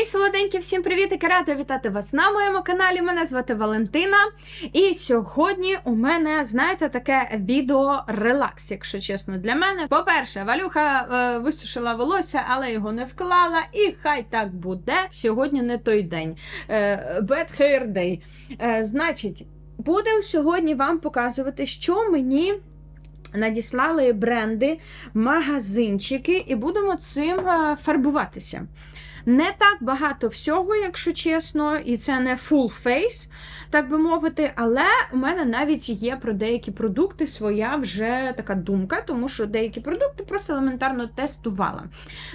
І солоденькі, всім привіт! і Рада вітати вас на моєму каналі. Мене звати Валентина. І сьогодні у мене, знаєте, таке відео релакс, якщо чесно, для мене. По-перше, Валюха е, висушила волосся, але його не вклала. І хай так буде. Сьогодні не той день. Е, bad hair day. Е, значить, буду сьогодні вам показувати, що мені. Надіслали бренди, магазинчики, і будемо цим е, фарбуватися. Не так багато всього, якщо чесно, і це не full face, так би мовити, але у мене навіть є про деякі продукти своя вже така думка, тому що деякі продукти просто елементарно тестувала.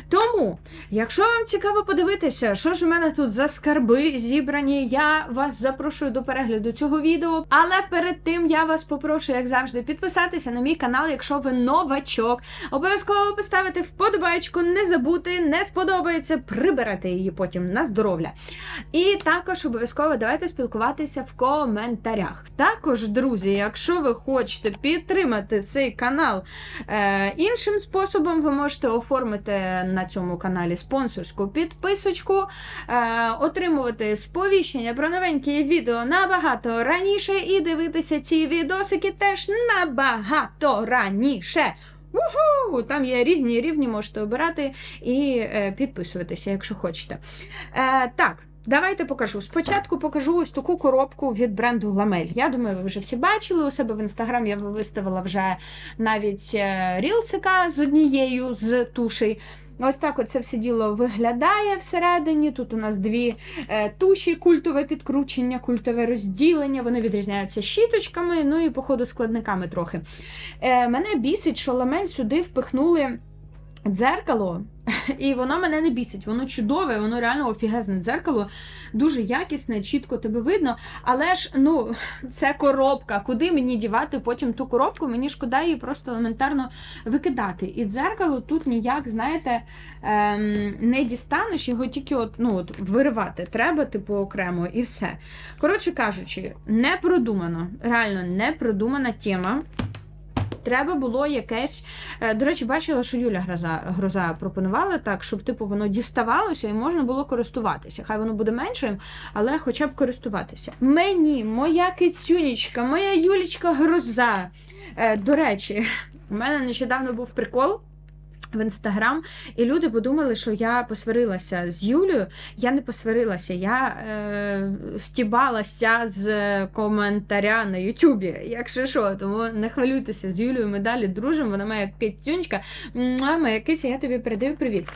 Тому, якщо вам цікаво подивитися, що ж у мене тут за скарби зібрані, я вас запрошую до перегляду цього відео. Але перед тим я вас попрошу, як завжди, підписатися на мій канал, якщо ви новачок. Обов'язково поставити вподобайку, не забути, не сподобається, прибирати її потім на здоров'я. І також обов'язково давайте спілкуватися в коментарях. Також, друзі, якщо ви хочете підтримати цей канал е, іншим способом, ви можете оформити на цьому каналі спонсорську підписочку, е, отримувати сповіщення про новенькі відео набагато раніше і дивитися ці відосики теж набагато раніше. Уху! Там є різні рівні, можете обирати і е, підписуватися, якщо хочете. Е, так. Давайте покажу. Спочатку покажу ось таку коробку від бренду Ламель. Я думаю, ви вже всі бачили у себе в інстаграм. Я виставила вже навіть е, рілсика з однією з тушей. Ось так оце все діло виглядає всередині. Тут у нас дві е, туші, культове підкручення, культове розділення. Вони відрізняються щіточками, ну і, походу, складниками трохи. Е, мене бісить, що ламель сюди впихнули дзеркало. І воно мене не бісить, воно чудове, воно реально офігезне дзеркало, дуже якісне, чітко тебе видно. Але ж ну, це коробка. Куди мені дівати потім ту коробку? Мені шкода її просто елементарно викидати. І дзеркало тут ніяк, знаєте, ем, не дістанеш, його тільки от, ну, от, виривати треба, типу, окремо, і все. Коротше кажучи, не продумано, реально не продумана тема. Треба було якесь. е, До речі, бачила, що Юля Гроза, Гроза пропонувала так, щоб типу воно діставалося і можна було користуватися. Хай воно буде меншим, але хоча б користуватися. Мені, моя кицюнічка, моя Юлічка Гроза. Е, До речі, у мене нещодавно був прикол. В інстаграм, і люди подумали, що я посварилася з Юлею. Я не посварилася, я е, стібалася з коментаря на Ютубі, якщо що, тому не хвилюйтеся з Юлею. Ми далі дружимо. Вона моя китюнечка. Муа, Моя киця, я тобі передаю привіт.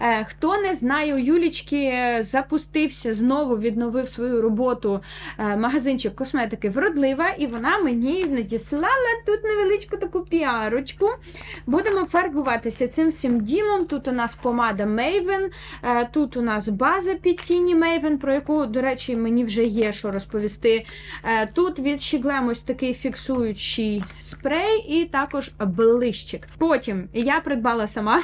Е, хто не знає, у Юлічки запустився знову, відновив свою роботу е, магазинчик косметики вродлива, і вона мені надіслала тут невеличку таку піарочку. Будемо фарбуватися цим всім ділом. Тут у нас помада Maven, е, тут у нас база під тіні Maven, про яку, до речі, мені вже є що розповісти. Е, Тут від Shiglem ось такий фіксуючий спрей, і також блищик. Потім я придбала сама.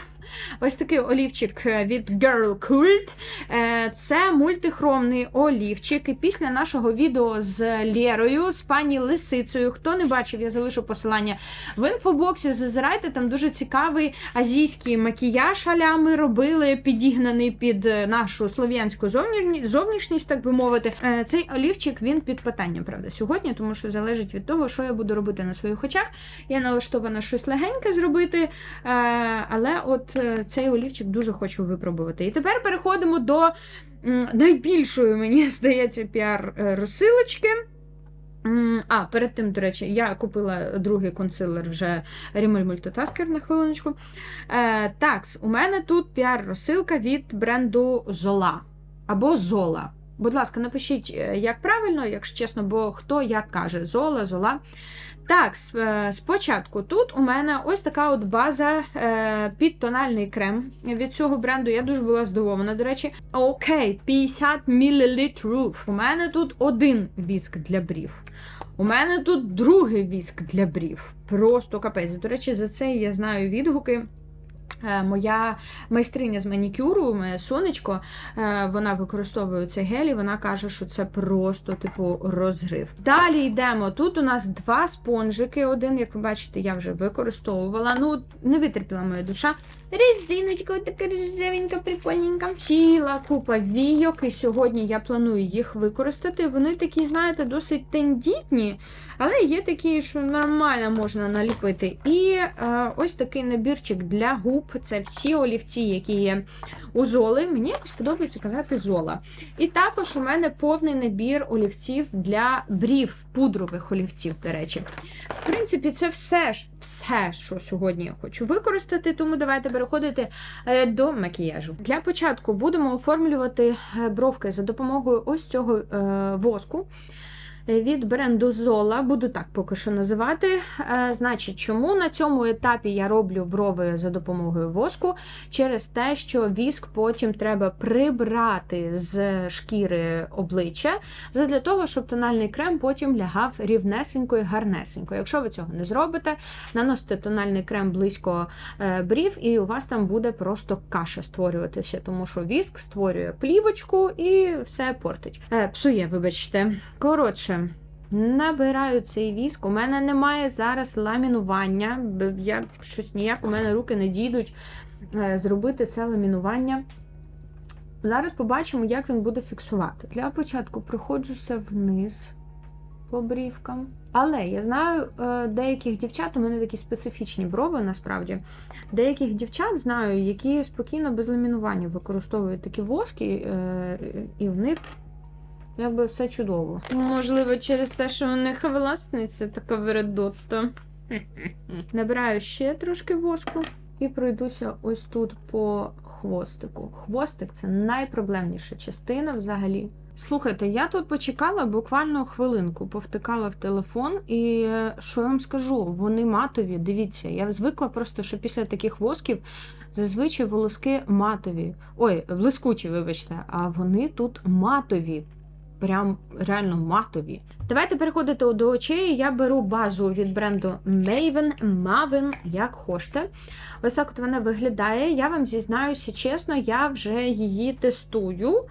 Ось такий олівчик від Girl Cult. Е, Це мультихромний олівчик. І після нашого відео з Лєрою, з пані Лисицею. Хто не бачив, я залишу посилання в інфобоксі. Зазирайте, там дуже цікавий азійський макіяж аля ми робили, підігнаний під нашу слов'янську зовнішність, так би мовити. Е, Цей олівчик він під питанням, правда, сьогодні, тому що залежить від того, що я буду робити на своїх очах. Я налаштована щось легеньке зробити, е, але от е, цей олівчик дуже хочу випробувати. І тепер переходимо до найбільшої, мені здається, піар-розсилочки. А, перед тим, до речі, я купила другий консилер вже Rimmel Multitasker на хвилиночку. Е, так, у мене тут піар-розсилка від бренду Zola або Zola. Будь ласка, напишіть, е, як правильно, якщо чесно, бо хто як каже, Zola, Zola. Так, е, спочатку тут у мене ось така от база е, під тональний крем від цього бренду. Я дуже була здивована, до речі. Окей, 50 мл. У мене тут один віск для брів. У мене тут другий віск для брів. Просто капець. До речі, за це я знаю відгуки. Е, Моя майстриня з манікюру, моє сонечко, е, вона використовує цей гель, вона каже, що це просто типу розрив. Далі йдемо. Тут у нас два спонжики. Один, як ви бачите, я вже використовувала. Ну, не витерпіла моя душа. Резиночка, така рожевенька, прикольненька. Ціла купа війок, і сьогодні я планую їх використати. Вони такі, знаєте, досить тендітні, але є такі, що нормально можна наліпити. І е, ось такий набірчик для губ. Це всі олівці, які є у золи. Мені якось подобається казати зола. І також у мене повний набір олівців для брів, пудрових олівців, до речі. В принципі, це все, ж- все, що сьогодні я хочу використати, тому давайте переходити е, до макіяжу. Для початку будемо оформлювати е, бровки за допомогою ось цього е, воску. Е, Від бренду Zola, буду так поки що називати. Е, Значить, чому на цьому етапі я роблю брови за допомогою воску? Через те, що віск потім треба прибрати з шкіри обличчя, задля того, щоб тональний крем потім лягав рівнесенько і гарнесенько. Якщо ви цього не зробите, наносите тональний крем близько е, брів, і у вас там буде просто каша створюватися, тому що віск створює плівочку і все портить. Псує, вибачте. Коротше. Набираю цей віск. У мене немає зараз ламінування. Я щось ніяк у мене руки не дійдуть е, зробити це ламінування. Зараз побачимо, як він буде фіксувати. Для початку проходжуся вниз по брівкам. Але я знаю е, деяких дівчат, у мене такі специфічні брови насправді. Деяких дівчат знаю, які спокійно без ламінування використовують такі воски, е, і в них якби все чудово. Можливо, через те, що у них власниця така вередотта. Набираю ще трошки воску і пройдуся ось тут по хвостику. Хвостик це найпроблемніша частина взагалі. Слухайте, я тут почекала буквально хвилинку, повтикала в телефон, і е, що я вам скажу? Вони матові. Дивіться, я звикла просто, що після таких восків зазвичай волоски матові. Ой, блискучі, вибачте, а вони тут матові. Прям реально матові. Давайте переходити до очей. Я беру базу від бренду Maven, Maven, як хочете. Ось так от вона виглядає. Я вам зізнаюся чесно, я вже її тестую.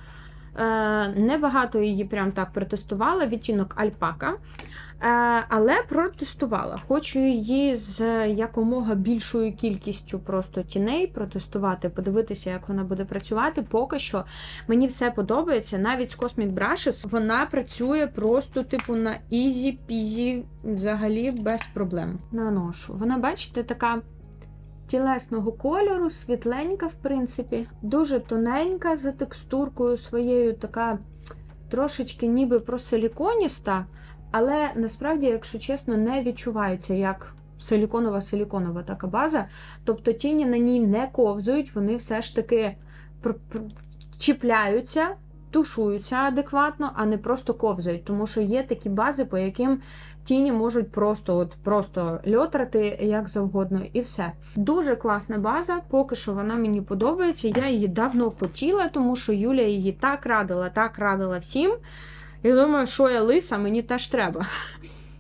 Е, Небагато її прям так протестувала, відтінок альпака. Е, Але протестувала. Хочу її з якомога більшою кількістю просто тіней протестувати, подивитися, як вона буде працювати. Поки що мені все подобається. Навіть з Cosmic Brushes вона працює просто, типу, на ізі-пізі, взагалі без проблем. Наношу. Вона, бачите, така тілесного кольору, світленька, в принципі, дуже тоненька за текстуркою своєю, така трошечки ніби просиліконіста, але насправді, якщо чесно, не відчувається як силіконова силіконова така база. Тобто тіні на ній не ковзують, вони все ж таки чіпляються. Тушуються адекватно, а не просто ковзають, тому що є такі бази, по яким тіні можуть просто от просто льотрати як завгодно, і все. Дуже класна база, поки що вона мені подобається. Я її давно хотіла, тому що Юля її так радила, так радила всім. І думаю, що я лиса, мені теж треба.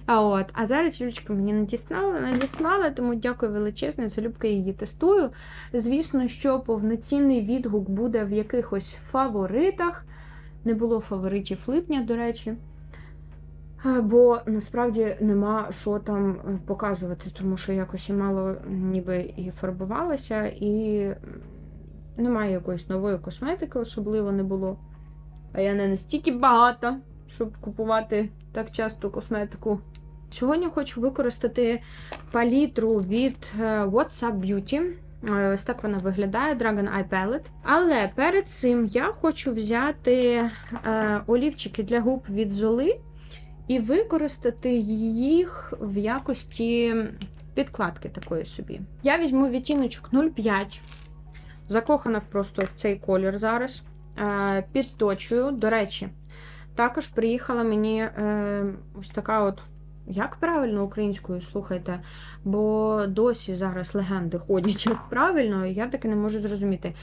А от, а зараз Юлечка мені надіслала, надіслала, тому дякую величезне, залюбки її тестую. Звісно, що повноцінний відгук буде в якихось фаворитах. Не було фаворитів липня, до речі. Е, Бо насправді нема що там е, показувати, тому що якось і мало ніби і фарбувалася, і немає якоїсь нової косметики, особливо не було. А я не настільки багата, щоб купувати так часто косметику. Сьогодні хочу використати палітру від е, What's Up Beauty. Ось так вона виглядає, Dragon Eye Palette. Але перед цим я хочу взяти олівчики для губ від Золи і використати їх в якості підкладки такої собі. Я візьму відтіночок 0,5, закохана просто в цей колір зараз. Е, Підточую. До речі, також приїхала мені е, ось така от. Як правильно українською слухайте, бо досі зараз легенди ходять як правильно, я таки не можу зрозуміти.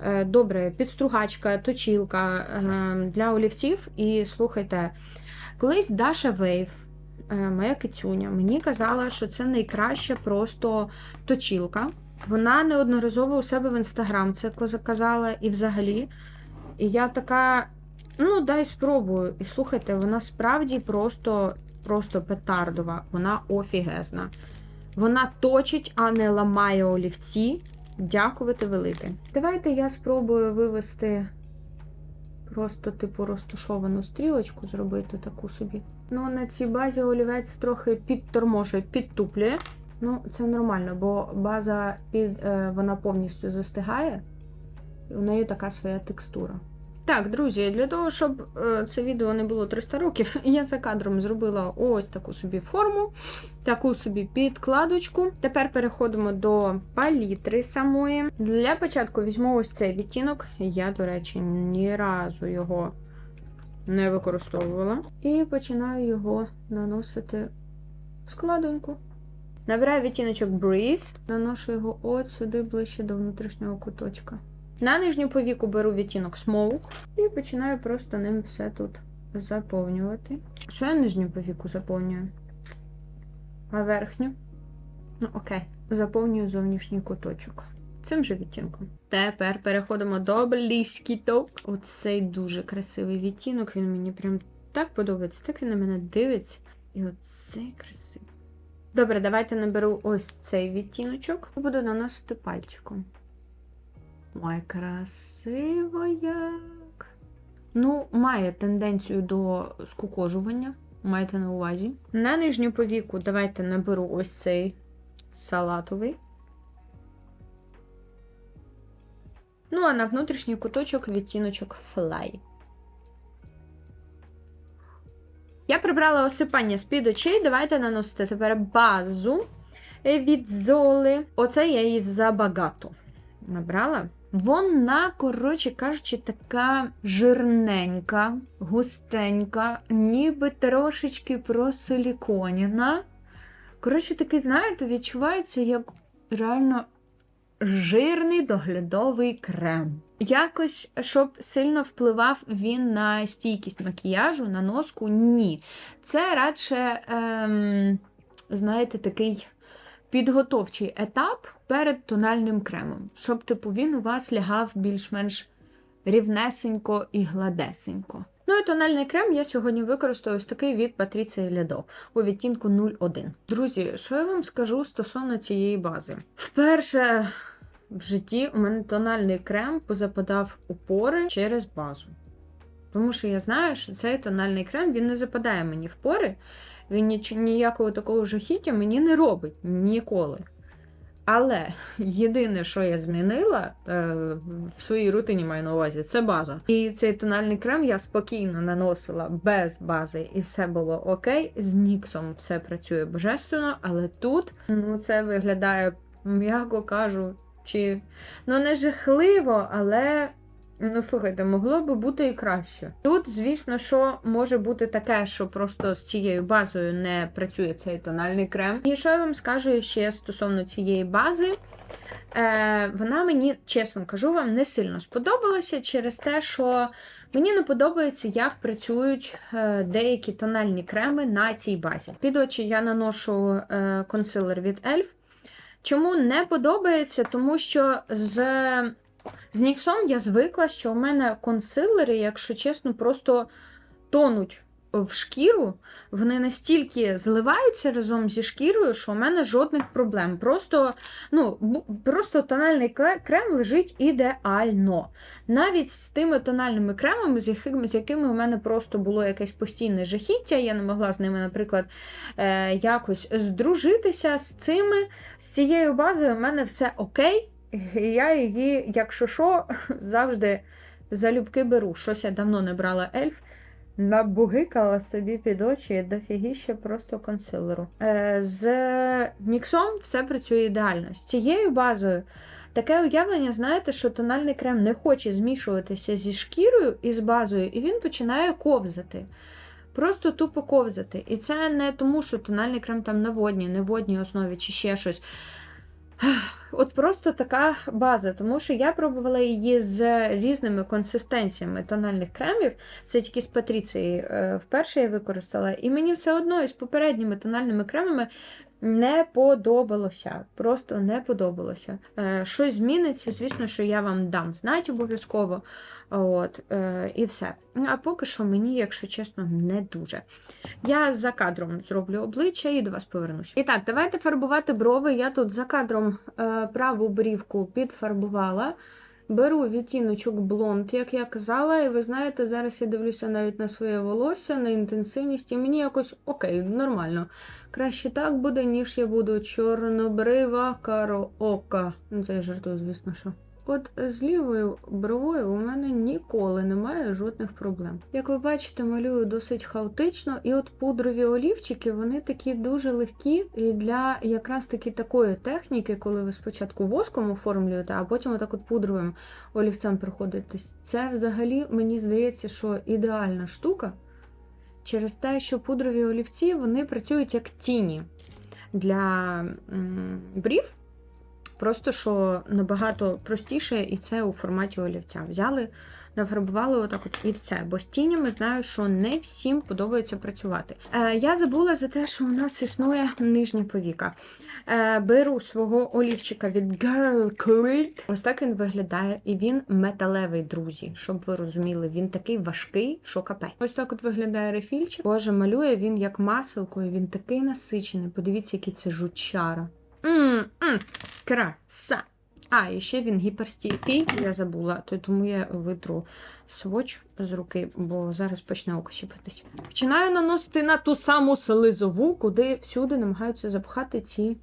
Е, Добре, підстругачка, точілка для олівців. І слухайте, колись Даша Вейв, е, моя кицюня, мені казала, що це найкраща просто точілка. Вона неодноразово у себе в інстаграм це казала і взагалі. І я така, ну, дай спробую. І слухайте, вона справді просто, просто петардова, вона офігезна. Вона точить, а не ламає олівці. Дякувати велике. Давайте я спробую вивести просто, типу, розташовану стрілочку, зробити таку собі. Ну, на цій базі олівець трохи підторможує, підтуплює. Ну, це нормально, бо база під, е, вона повністю застигає, і у неї така своя текстура. Так, друзі, для того, щоб е, це відео не було 300 років, я за кадром зробила ось таку собі форму, таку собі підкладочку. Тепер переходимо до палітри самої. Для початку візьму ось цей відтінок. Я, до речі, ні разу його не використовувала. І починаю його наносити в складоньку. Набираю відтіночок Breathe, наношу його от сюди ближче до внутрішнього куточка. На нижню повіку беру відтінок Smoke і починаю просто ним все тут заповнювати. Що я нижню повіку заповнюю? А верхню? Ну, окей. Заповнюю зовнішній куточок. Цим же відтінком. Тепер переходимо до блискіток. Оцей дуже красивий відтінок. Він мені прям так подобається. Так він на мене дивиться. І оцей красивий. Добре, давайте наберу ось цей відтіночок буду наносити пальчиком. Ой, красиво як. Ну, має тенденцію до скукожування, маєте на увазі. На нижню повіку давайте наберу ось цей салатовий. Ну, а на внутрішній куточок відтіночок Fly. Я прибрала осипання з-під очей. Давайте наносити тепер базу від золи. Оце я її забагато набрала. Вона, коротше кажучи, така жирненька, густенька, ніби трошечки просиліконіна. Коротше, такий, знаєте, відчувається як реально жирний доглядовий крем. Якось, щоб сильно впливав він на стійкість макіяжу, на носку, ні. Це радше, ем, знаєте, такий підготовчий етап перед тональним кремом, щоб типу він у вас лягав більш-менш рівнесенько і гладесенько. Ну і тональний крем я сьогодні використаю ось такий від Патріції Лядо у відтінку 01. Друзі, що я вам скажу стосовно цієї бази? Вперше в житті у мене тональний крем позападав у пори через базу. Тому що я знаю, що цей тональний крем він не западає мені в пори, він ніч- ніякого такого жахіття мені не робить ніколи. Але єдине, що я змінила е, в своїй рутині маю на увазі, це база. І цей тональний крем я спокійно наносила без бази, і все було окей. З Ніксом все працює божественно, але тут ну, це виглядає, м'яко кажу, чи ну не жахливо, але. Ну, слухайте, могло би бути і краще. Тут, звісно, що може бути таке, що просто з цією базою не працює цей тональний крем. І що я вам скажу ще стосовно цієї бази, е, вона мені, чесно кажу вам, не сильно сподобалася через те, що мені не подобається, як працюють е, деякі тональні креми на цій базі. Під очі я наношу е, консилер від ELF. Чому не подобається? Тому що з з Ніксом я звикла, що у мене консилери, якщо чесно, просто тонуть в шкіру. Вони настільки зливаються разом зі шкірою, що у мене жодних проблем. Просто ну, просто тональний крем лежить ідеально. Навіть з тими тональними кремами, з якими, з якими у мене просто було якесь постійне жахіття, я не могла з ними, наприклад, е, якось здружитися з цими, з цією базою, у мене все окей. І я її, якщо що, завжди залюбки беру. Щось я давно не брала ельф. Набугикала собі під очі дофігіще просто консилеру. Е, з Ніксом все працює ідеально. З цією базою таке уявлення, знаєте, що тональний крем не хоче змішуватися зі шкірою і з базою, і він починає ковзати. Просто тупо ковзати. І це не тому, що тональний крем там на водній, не водній основі чи ще щось. От просто така база, тому що я пробувала її з різними консистенціями тональних кремів. Це тільки з Патріції е, вперше я використала, і мені все одно із попередніми тональними кремами не подобалося. Просто не подобалося. Е, Щось зміниться, звісно, що я вам дам знати обов'язково. От, е, і все. А поки що мені, якщо чесно, не дуже. Я за кадром зроблю обличчя і до вас повернусь. І так, давайте фарбувати брови. Я тут за кадром е, праву брівку підфарбувала. Беру відтіночок блонд, як я казала, і ви знаєте, зараз я дивлюся навіть на своє волосся, на інтенсивність, і мені якось окей, нормально. Краще так буде, ніж я буду чорнобрива кароока. Ну, це я жартую, звісно, що. От з лівою бровою у мене ніколи немає жодних проблем. Як ви бачите, малюю досить хаотично, і от пудрові олівчики вони такі дуже легкі і для якраз таки такої техніки, коли ви спочатку воском оформлюєте, а потім отак от пудровим олівцем приходитесь. Це взагалі мені здається, що ідеальна штука через те, що пудрові олівці вони працюють як тіні для брів. Просто що набагато простіше, і це у форматі олівця. Взяли, нафарбували отак от і все. Бо з тінями знаю, що не всім подобається працювати. Е, я забула за те, що у нас існує нижня повіка. Е, беру свого олівчика від Girl Cult. Ось так він виглядає, і він металевий, друзі. Щоб ви розуміли, він такий важкий, що капець. Ось так от виглядає рефільчик. Боже, малює він як маселкою, він такий насичений. Подивіться, який це жучара. М-м, краса. А, і ще він гіперстійкий, я забула, то тому я витру своч з руки, бо зараз почне око сіпатись. Починаю наносити на ту саму слизову, куди всюди намагаються запхати ці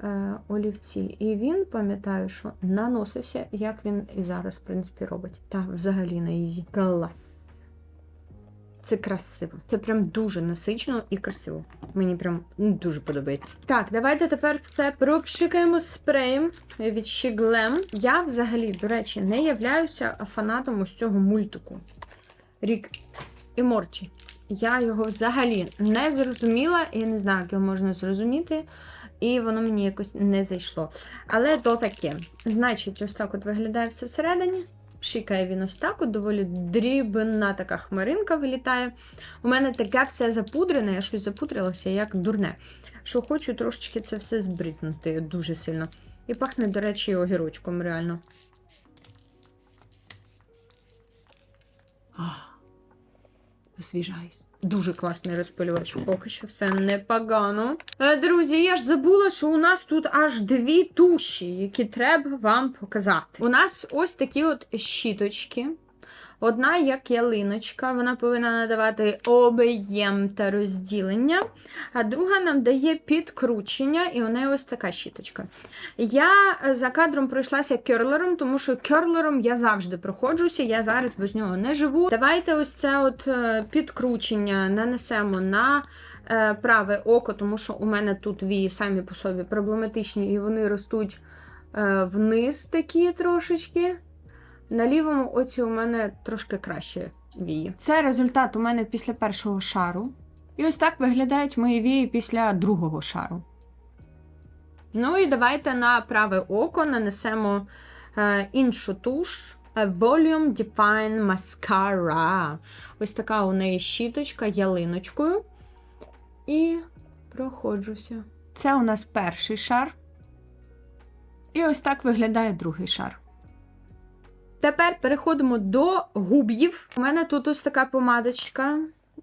е, олівці. І він, пам'ятаю, що наносився, як він і зараз, в принципі, робить. Та взагалі на ізі. Клас. Це красиво. Це прям дуже насичено і красиво. Мені прям ну, дуже подобається. Так, давайте тепер все пропшикаємо спреєм від Shiglem. Я взагалі, до речі, не являюся фанатом ось цього мультику. Рік і Морті. Я його взагалі не зрозуміла, і не знаю, як його можна зрозуміти. І воно мені якось не зайшло. Але то таке. Значить, ось так от виглядає все всередині. Пшикає він ось так, от доволі дрібна така хмаринка вилітає. У мене таке все запудрене, я щось запудрилася, як дурне. Що хочу трошечки це все збризнути дуже сильно. І пахне, до речі, огірочком реально. Освіжаюсь. Дуже класний розпилювач. Поки що все непогано. Е, Друзі, я ж забула, що у нас тут аж дві туші, які треба вам показати. У нас ось такі от щіточки. Одна як ялиночка, вона повинна надавати об'єм та розділення, а друга нам дає підкручення, і у неї ось така щіточка. Я за кадром пройшлася керлером, тому що керлером я завжди проходжуся, я зараз без нього не живу. Давайте ось це от е, підкручення нанесемо на е, праве око, тому що у мене тут вії самі по собі проблематичні, і вони ростуть е, вниз такі трошечки. На лівому оці у мене трошки краще вії. Це результат у мене після першого шару. І ось так виглядають мої вії після другого шару. Ну і давайте на праве око нанесемо е, іншу туш. Volume Define Mascara. Ось така у неї щіточка ялиночкою. І проходжуся. Це у нас перший шар. І ось так виглядає другий шар. Тепер переходимо до губів. У мене тут ось така помадочка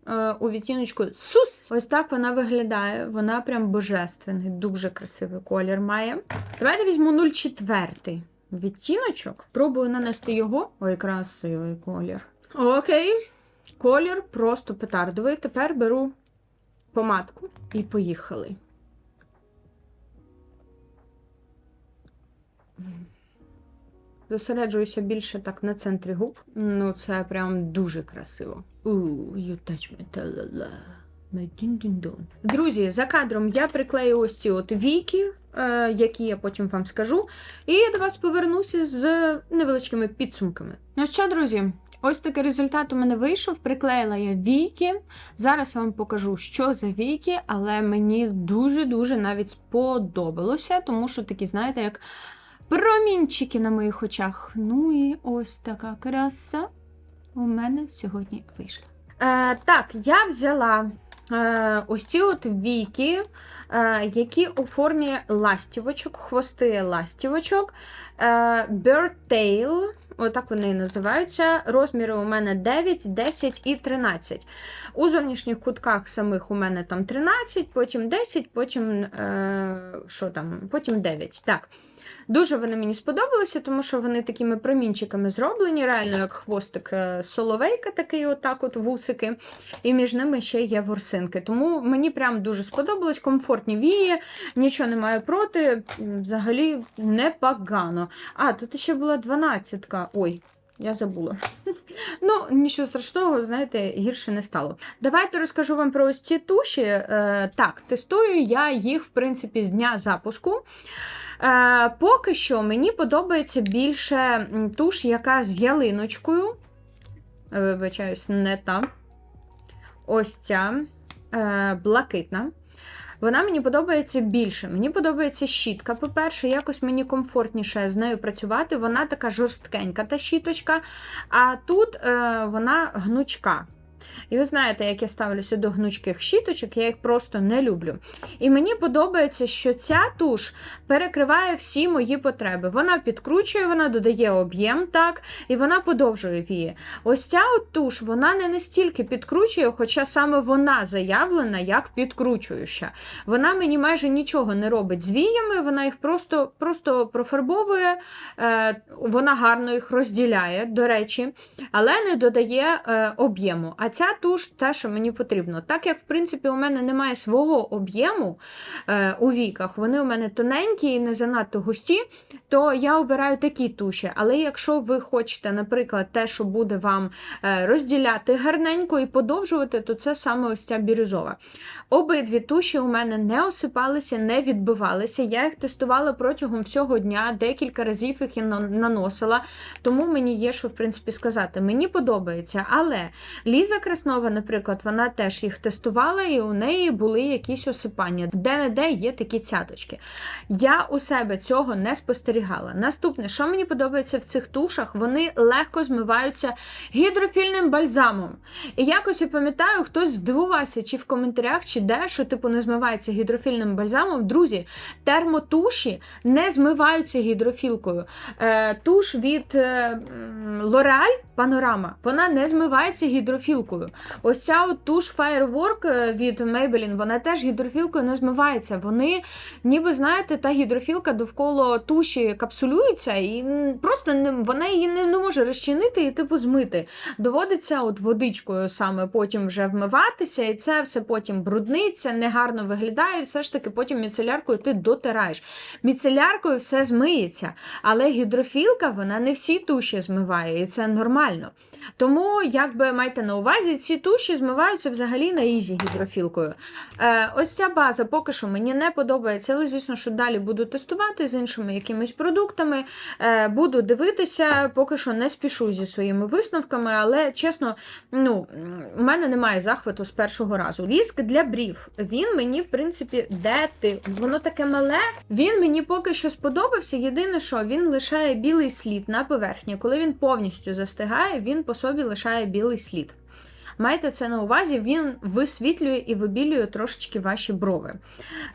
е, у відтіночку Сус. Ось так вона виглядає. Вона прям божественний, дуже красивий колір має. Давайте візьму 04 відтіночок. Пробую нанести його. Ой, красивий колір. Окей. Колір просто петардовий. Тепер беру помадку і поїхали. Зосереджуюся більше так на центрі губ. Ну, це прям дуже красиво. You touch me, та-ла-ла. Друзі, за кадром я приклею ось ці от віки, е, які я потім вам скажу. І я до вас повернуся з невеличкими підсумками. Ну що, друзі, ось такий результат у мене вийшов. Приклеїла я віки. Зараз вам покажу, що за віки, але мені дуже-дуже навіть сподобалося, тому що такі, знаєте, як промінчики на моїх очах. Ну і ось така краса у мене сьогодні вийшла. Е, так, я взяла е, ось ці от віки, е, які у формі ластівочок, хвости ластівочок. Е, Bird Tail, отак вони і називаються. Розміри у мене 9, 10 і 13. У зовнішніх кутках самих у мене там 13, потім 10, потім, е, що там, потім 9. Так. Дуже вони мені сподобалися, тому що вони такими промінчиками зроблені, реально як хвостик е, соловейка, такий, отак, от вусики. І між ними ще є ворсинки. Тому мені прям дуже сподобалось, комфортні вії, нічого немає проти. Взагалі непогано. А, тут ще була 12-ка. Ой. Я забула. Ну, нічого страшного, знаєте, гірше не стало. Давайте розкажу вам про ось ці туші. Е, так, тестую я їх, в принципі, з дня запуску. Е, поки що мені подобається більше туш, яка з ялиночкою. Е, Вибачаюсь, не та. Ось ця е, блакитна. Вона мені подобається більше. Мені подобається щітка. По-перше, якось мені комфортніше з нею працювати. Вона така жорсткенька, та щіточка. А тут е, вона гнучка. І ви знаєте, як я ставлюся до гнучких щіточок, я їх просто не люблю. І мені подобається, що ця туш перекриває всі мої потреби. Вона підкручує, вона додає об'єм, так, і вона подовжує вії. Ось ця от туш, вона не настільки підкручує, хоча саме вона заявлена як підкручуюча. Вона мені майже нічого не робить з віями, вона їх просто, просто профарбовує, е, вона гарно їх розділяє, до речі, але не додає е, об'єму. А ця туш те, що мені потрібно. Так як, в принципі, у мене немає свого об'єму е, у віках, вони у мене тоненькі і не занадто густі, то я обираю такі туші. Але якщо ви хочете, наприклад, те, що буде вам е, розділяти гарненько і подовжувати, то це саме ось ця бірюзова. Обидві туші у мене не осипалися, не відбивалися. Я їх тестувала протягом всього дня, декілька разів їх і наносила, тому мені є що в принципі сказати. Мені подобається, але Ліза Краснова, наприклад, вона теж їх тестувала, і у неї були якісь осипання. Де-не-де є такі цяточки. Я у себе цього не спостерігала. Наступне, що мені подобається в цих тушах, вони легко змиваються гідрофільним бальзамом. І якось я пам'ятаю, хтось здивувався, чи в коментарях, чи де, що типу не змивається гідрофільним бальзамом. Друзі, термотуші не змиваються гідрофілкою. Е, туш від е, L'Oreal Panorama, вона не змивається гідрофілкою. Ось ця от туш Firework е, від Maybelline, вона теж гідрофілкою не змивається. Вони, ніби знаєте, та гідрофілка довкола туші капсулюється, і просто не, вона її не, не може розчинити і типу змити. Доводиться от водичкою саме потім вже вмиватися, і це все потім брудниться, негарно виглядає, і все ж таки потім міцеляркою ти дотираєш. Міцеляркою все змиється, але гідрофілка вона не всі туші змиває, і це нормально. Тому, якби майте на увазі, ці туші змиваються взагалі на ізі гідрофілкою. Е, ось ця база поки що мені не подобається, але звісно, що далі буду тестувати з іншими якимись продуктами. Е, буду дивитися, поки що не спішу зі своїми висновками, але чесно, ну, у мене немає захвату з першого разу. Віск для брів. Він мені, в принципі, де ти? Воно таке мале. Він мені поки що сподобався. Єдине, що він лишає білий слід на поверхні. Коли він повністю застигає, він по собі лишає білий слід. Майте це на увазі, він висвітлює і вибілює трошечки ваші брови.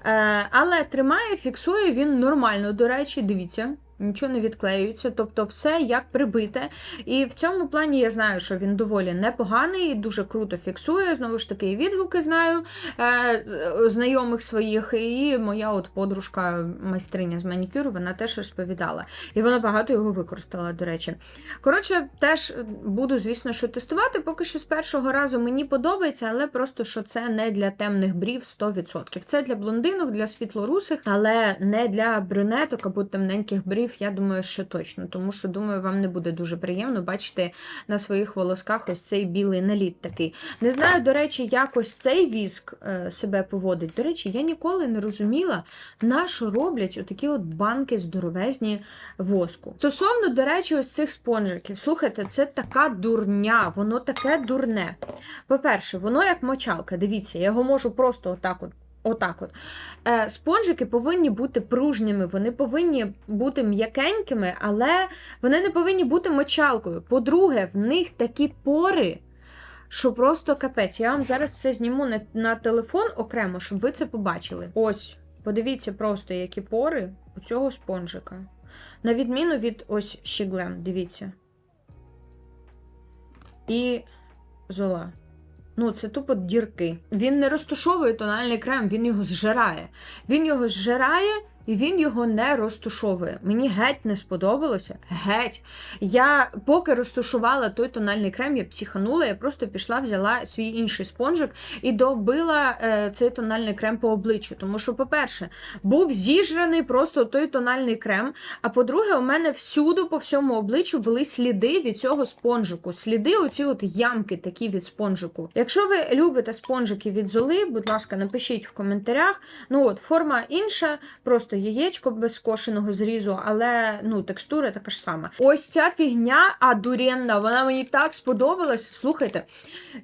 Е, але тримає, фіксує він нормально, до речі, дивіться. Нічого не відклеюється, тобто все як прибите. І в цьому плані я знаю, що він доволі непоганий, дуже круто фіксує. Знову ж таки, відгуки знаю е, знайомих своїх. І моя от подружка, майстриня з манікюру, вона теж розповідала. І вона багато його використала, до речі. Коротше, теж буду, звісно, що тестувати. Поки що з першого разу мені подобається, але просто що це не для темних брів 100%. Це для блондинок, для світлорусих, але не для брюнеток або темненьких брів. Я думаю, що точно, тому що думаю, вам не буде дуже приємно бачити на своїх волосках ось цей білий наліт такий. Не знаю, до речі, як ось цей віск е, себе поводить. До речі, я ніколи не розуміла, на що роблять отакі от банки здоровезні воску. Стосовно, до речі, ось цих спонжиків. Слухайте, це така дурня, воно таке дурне. По-перше, воно як мочалка. Дивіться, я його можу просто отак от. Отак от. Е, спонжики повинні бути пружніми, вони повинні бути м'якенькими, але вони не повинні бути мочалкою. По-друге, в них такі пори, що просто капець. Я вам зараз це зніму на, на телефон окремо, щоб ви це побачили. Ось, подивіться просто, які пори у цього спонжика. На відміну від ось щіглем, дивіться. І зола. Ну, це тупо дірки. Він не розтушовує тональний крем, він його зжирає. Він його зжирає і він його не розтушовує. Мені геть не сподобалося. Геть. Я поки розтушувала той тональний крем, я психанула, я просто пішла, взяла свій інший спонжик і добила е, цей тональний крем по обличчю. Тому що, по-перше, був зіжраний просто той тональний крем. А по-друге, у мене всюди по всьому обличчю були сліди від цього спонжику. Сліди, оці от ямки такі від спонжику. Якщо ви любите спонжики від золи, будь ласка, напишіть в коментарях. Ну от форма інша, просто яєчко без кошеного зрізу, але ну текстура така ж сама. Ось ця фігня адуренна, вона мені так сподобалась. Слухайте,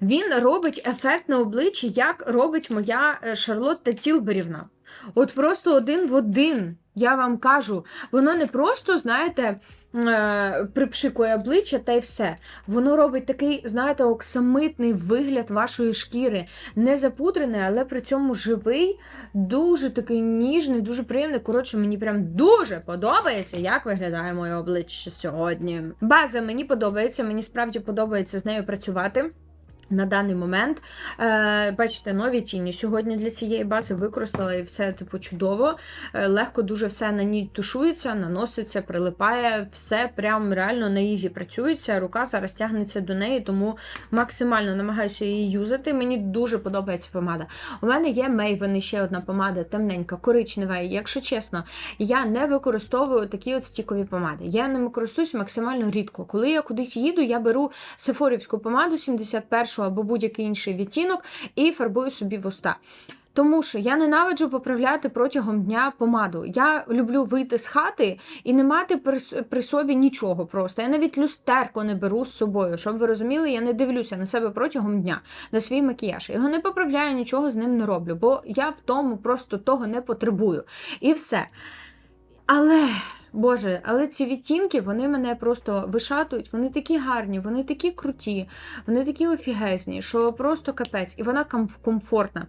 він робить ефект на обличчі, як робить моя е, Шарлотта Тілберівна. От просто один в один. Я вам кажу, воно не просто, знаєте, е, припшикує обличчя та й все. Воно робить такий, знаєте, оксамитний вигляд вашої шкіри. Не запудрений, але при цьому живий, дуже такий ніжний, дуже приємний. Коротше, мені прям дуже подобається, як виглядає моє обличчя сьогодні. База мені подобається, мені справді подобається з нею працювати. На даний момент, е, бачите, нові тіні. Сьогодні для цієї бази використала і все типу чудово. Е, легко дуже все на ній тушується, наноситься, прилипає, все прям реально на ізі працюється. Рука зараз тягнеться до неї, тому максимально намагаюся її юзати. Мені дуже подобається помада. У мене є Maven, ще одна помада, темненька, коричнева. І, якщо чесно, я не використовую такі от стікові помади. Я ними користуюсь максимально рідко. Коли я кудись їду, я беру сефорівську помаду 71 або будь-який інший відтінок і фарбую собі вуста. Тому що я ненавиджу поправляти протягом дня помаду. Я люблю вийти з хати і не мати при собі нічого просто. Я навіть люстерку не беру з собою. Щоб ви розуміли, я не дивлюся на себе протягом дня, на свій макіяж. Його не поправляю, нічого з ним не роблю, бо я в тому просто того не потребую. І все. Але. Боже, але ці відтінки вони мене просто вишатують. Вони такі гарні, вони такі круті, вони такі офігезні, що просто капець. І вона комфортна.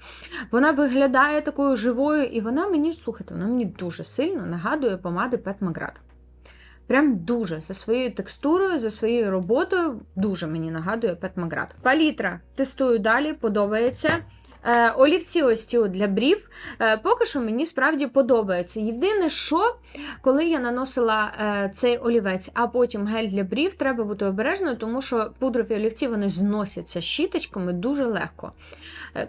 Вона виглядає такою живою, і вона мені, слухайте, вона мені дуже сильно нагадує помади Pet McGrath. Прям дуже за своєю текстурою, за своєю роботою, дуже мені нагадує Pet McGrath. Палітра тестую далі, подобається. Е, олівці ось ці для брів. Е, поки що мені справді подобається. Єдине, що коли я наносила е, цей олівець, а потім гель для брів, треба бути обережною, тому що пудрові олівці вони зносяться щіточками дуже легко.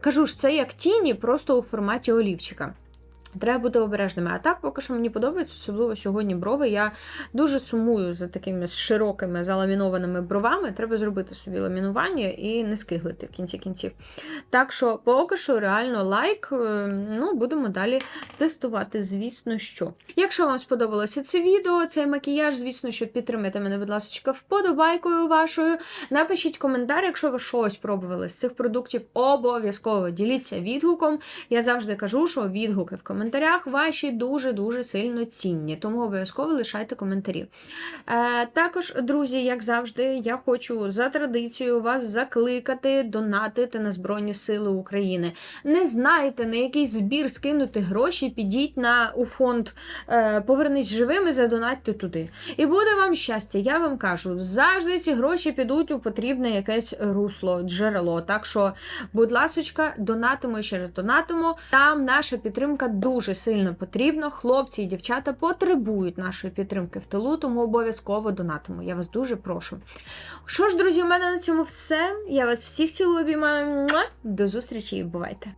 Кажу ж, це як тіні, просто у форматі олівчика. Треба бути обережними. А так, поки що мені подобається, особливо сьогодні брови. Я дуже сумую за такими широкими заламінованими бровами. Треба зробити собі ламінування і не скиглити в кінці кінців. Так що, поки що, реально лайк. е, Ну, будемо далі тестувати, звісно, що. Якщо вам сподобалося це відео, цей макіяж, звісно, що підтримайте мене, будь ласка, вподобайкою вашою. Напишіть коментар, якщо ви щось пробували з цих продуктів, обов'язково діліться відгуком. Я завжди кажу, що відгуки в коментарях ваші дуже-дуже сильно цінні, тому обов'язково лишайте коментарі. Е, також, друзі, як завжди, я хочу за традицією вас закликати донатити на Збройні Сили України. Не знаєте, на який збір скинути гроші, підіть на у фонд е, Повернись живим і задонатьте туди. І буде вам щастя, я вам кажу, завжди ці гроші підуть у потрібне якесь русло, джерело. Так що, будь ласочка, донатимо і ще раз донатимо. Там наша підтримка дуже сильно потрібно. Хлопці і дівчата потребують нашої підтримки в тилу, тому обов'язково донатимо. Я вас дуже прошу. Що ж, друзі, у мене на цьому все. Я вас всіх цілую обіймаю. До зустрічі і бувайте!